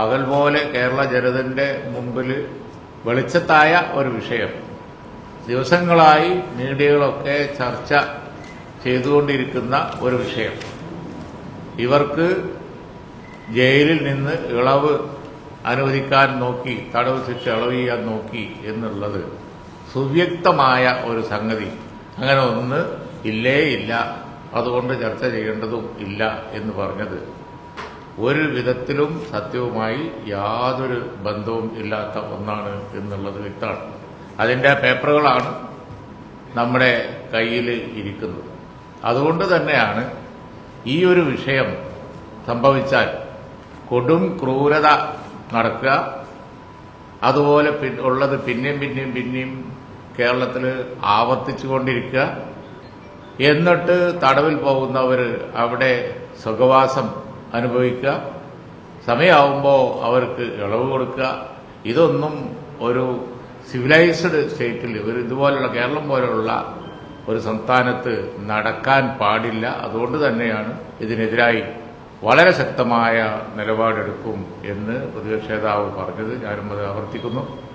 പകൽ പോലെ കേരള ജനതന്റെ മുമ്പിൽ വെളിച്ചത്തായ ഒരു വിഷയം. ദിവസങ്ങളായി മീഡിയകളൊക്കെ ചർച്ച ചെയ്തുകൊണ്ടിരിക്കുന്ന ഒരു വിഷയം. ഇവർക്ക് ജയിലിൽ നിന്ന് ഇളവ് അനുവദിക്കാൻ നോക്കി തടവ് ശിക്ഷ ഇളവ് ചെയ്യാൻ നോക്കി എന്നുള്ളത് സുവ്യക്തമായ ഒരു സംഗതി. അങ്ങനെ ഒന്ന് ഇല്ലേ ഇല്ല അതുകൊണ്ട് ചർച്ച ചെയ്യേണ്ടതും ഇല്ല എന്ന് പറഞ്ഞത് ഒരു വിധത്തിലും സത്യവുമായി യാതൊരു ബന്ധവും ഇല്ലാത്ത ഒന്നാണ് എന്നുള്ളത് വ്യക്തമാണ്. അതിന്റെ പേപ്പറുകളാണ് നമ്മുടെ കയ്യിൽ ഇരിക്കുന്നത്. അതുകൊണ്ട് തന്നെയാണ് ഈ ഒരു വിഷയം സംഭവിച്ചാൽ കൊടും ക്രൂരത നടക്കുക. അതുപോലെ ഉള്ളത് പിന്നെയും പിന്നെയും പിന്നെയും കേരളത്തിൽ ആവർത്തിച്ചുകൊണ്ടിരിക്കുക എന്നിട്ട് തടവിൽ പോകുന്നവർ അവിടെ സുഖവാസം അനുഭവിക്കുക. സമയമാവുമ്പോൾ അവർക്ക് ഇളവ് കൊടുക്കുക. ഇതൊന്നും ഒരു സിവിലൈസ്ഡ് സ്റ്റേറ്റിൽ ഒരു ഇതുപോലുള്ള കേരളം പോലെയുള്ള ഒരു സംസ്ഥാനത്ത് നടക്കാൻ പാടില്ല. അതുകൊണ്ട് തന്നെയാണ് ഇതിനെതിരായി വളരെ ശക്തമായ നിലപാടെടുക്കും എന്ന് പ്രതിപക്ഷ നേതാവ് പറഞ്ഞത്. ഞാനും അത് ആവർത്തിക്കുന്നു.